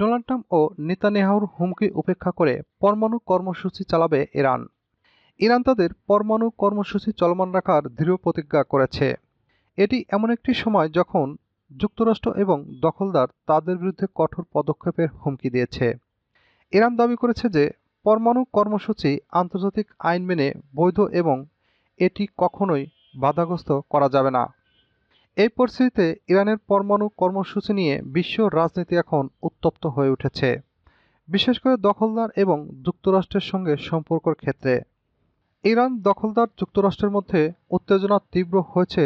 Donald Trump ও নেতানিয়াহুর হুমকি উপেক্ষা করে পরমাণু কর্মসূচি চালাবে ইরান। ইরান তাদের পরমাণু কর্মসূচি চলমান রাখার দৃঢ় প্রতিজ্ঞা করেছে। এটি এমন একটি সময় যখন যুক্তরাষ্ট্র এবং দখলদার তাদের বিরুদ্ধে কঠোর পদক্ষেপের হুমকি দিয়েছে। ইরান দাবি করেছে যে পরমাণু কর্মসূচি আন্তর্জাতিক আইন মেনে বৈধ এবং এটি কখনোই বাধাগ্রস্ত করা যাবে না। এই পরিস্থিতিতে ইরানের পরমাণু কর্মসূচি নিয়ে বিশ্ব রাজনীতি এখন উত্তপ্ত হয়ে উঠেছে, বিশেষ করে দখলদার এবং যুক্তরাষ্ট্রের সঙ্গে সম্পর্কের ক্ষেত্রে। ইরান দখলদার যুক্তরাষ্ট্রের মধ্যে উত্তেজনা তীব্র হয়েছে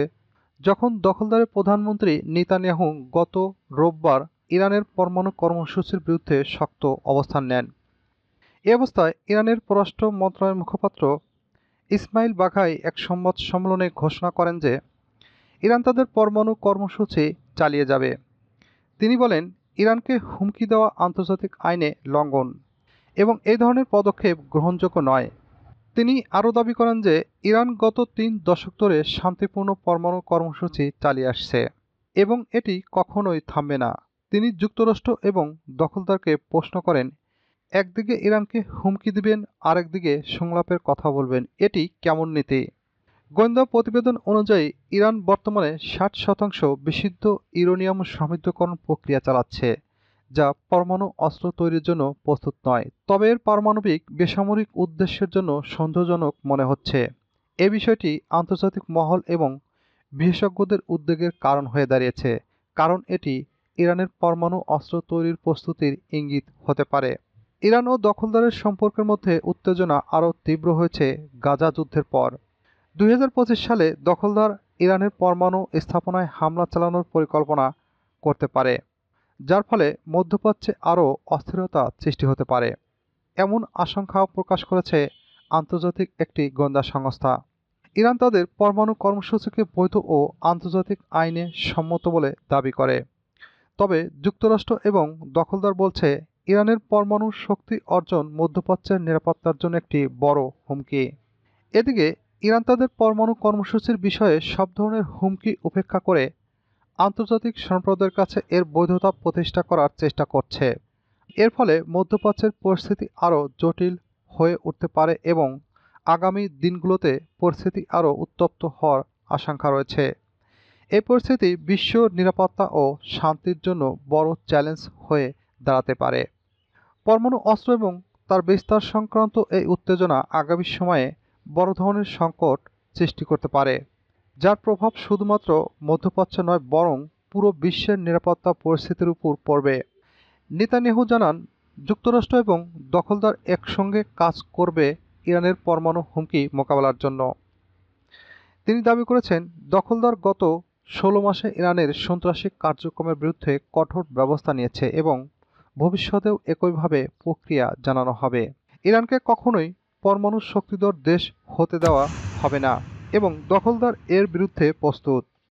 যখন দখলদারের প্রধানমন্ত্রী নেতানিয়াহু গত রোববার ইরানের পরমাণু কর্মসূচির বিরুদ্ধে শক্ত অবস্থান নেন। এ অবস্থায় ইরানের পররাষ্ট্র মন্ত্রণালয়ের মুখপাত্র ইসমাইল বাঘাই এক সংবাদ সম্মেলনে ঘোষণা করেন যে ইরান তাদের পরমাণু কর্মসূচি চালিয়ে যাবে। তিনি বলেন, ইরানকে হুমকি দেওয়া আন্তর্জাতিক আইনে লঙ্ঘন এবং এই ধরনের পদক্ষেপ গ্রহণযোগ্য নয়। তিনি আরও দাবি করেন যে, ইরান গত তিন দশক ধরে শান্তিপূর্ণ পরমাণু কর্মসূচি চালিয়ে আসছে এবং এটি কখনোই থামবে না। তিনি যুক্তরাষ্ট্র এবং দখলদারকে প্রশ্ন করেন, একদিকে ইরানকে হুমকি দিবেন, আরেকদিকে সংলাপের কথা বলবেন, এটি কেমন নীতি? গোয়েন্দা প্রতিবেদন অনুযায়ী, ইরান বর্তমানে ষাট শতাংশ বিশুদ্ধ ইউরোনিয়াম সমৃদ্ধকরণ প্রক্রিয়া চালাচ্ছে, যা পরমাণু অস্ত্র তৈরির জন্য প্রস্তুত নয়। তবে এর পারমাণবিক বেসামরিক উদ্দেশ্যের জন্য সন্দেহজনক মনে হচ্ছে। এ বিষয়টি আন্তর্জাতিক মহল এবং বিশেষজ্ঞদের উদ্বেগের কারণ হয়ে দাঁড়িয়েছে, কারণ এটি ইরানের পরমাণু অস্ত্র তৈরির প্রস্তুতির ইঙ্গিত হতে পারে। ইরান ও দখলদারের সম্পর্কের মধ্যে উত্তেজনা আরও তীব্র হয়েছে গাজা যুদ্ধের পর। দুই হাজার পঁচিশ সালে দখলদার ইরানের পরমাণু স্থাপনায় হামলা চালানোর পরিকল্পনা করতে পারে, যার ফলে মধ্যপ্রাচ্যে আরও অস্থিরতা সৃষ্টি হতে পারে। এমন আশঙ্কা প্রকাশ করেছে আন্তর্জাতিক একটি গোয়েন্দা সংস্থা। ইরান তাদের পরমাণু কর্মসূচিকে বৈধ ও আন্তর্জাতিক আইনে সম্মত বলে দাবি করে। তবে যুক্তরাষ্ট্র এবং দখলদার বলছে, ইরানের পরমাণু শক্তি অর্জন মধ্যপ্রাচ্যের নিরাপত্তার জন্য একটি বড় হুমকি। এদিকে ইরান তাদের পরমাণু কর্মসূচির বিষয়ে সব ধরনের হুমকি উপেক্ষা করে আন্তর্জাতিক সম্প্রদায়ের কাছে এর বৈধতা প্রতিষ্ঠা করার চেষ্টা করছে। এর ফলে মধ্যপ্রাচ্যের পরিস্থিতি আরও জটিল হয়ে উঠতে পারে এবং আগামী দিনগুলোতে পরিস্থিতি আরও উত্তপ্ত হওয়ার আশঙ্কা রয়েছে। এই পরিস্থিতি বিশ্ব নিরাপত্তা ও শান্তির জন্য বড় চ্যালেঞ্জ হয়ে দাঁড়াতে পারে। পরমাণু অস্ত্র এবং তার বিস্তার সংক্রান্ত এই উত্তেজনা আগামী সময়ে বড় ধরনের সংকট সৃষ্টি করতে পারে, যার প্রভাব শুধুমাত্র মধ্যপ্রাচ্য নয়, বরং পুরো বিশ্বের নিরাপত্তা পরিস্থিতির উপর পড়বে। নেতানিয়াহু জানান, যুক্তরাষ্ট্র এবং দখলদার একসঙ্গে কাজ করবে ইরানের পরমাণু হুমকি মোকাবেলার জন্য। তিনি দাবি করেছেন, দখলদার গত ষোলো মাসে ইরানের সন্ত্রাসী কার্যক্রমের বিরুদ্ধে কঠোর ব্যবস্থা নিয়েছে এবং ভবিষ্যতেও একইভাবে প্রক্রিয়া জানানো হবে। ইরানকে কখনোই পরমাণু শক্তিধর দেশ হতে দেওয়া হবে না এবং দখলদার এর বিরুদ্ধে প্রস্তুত।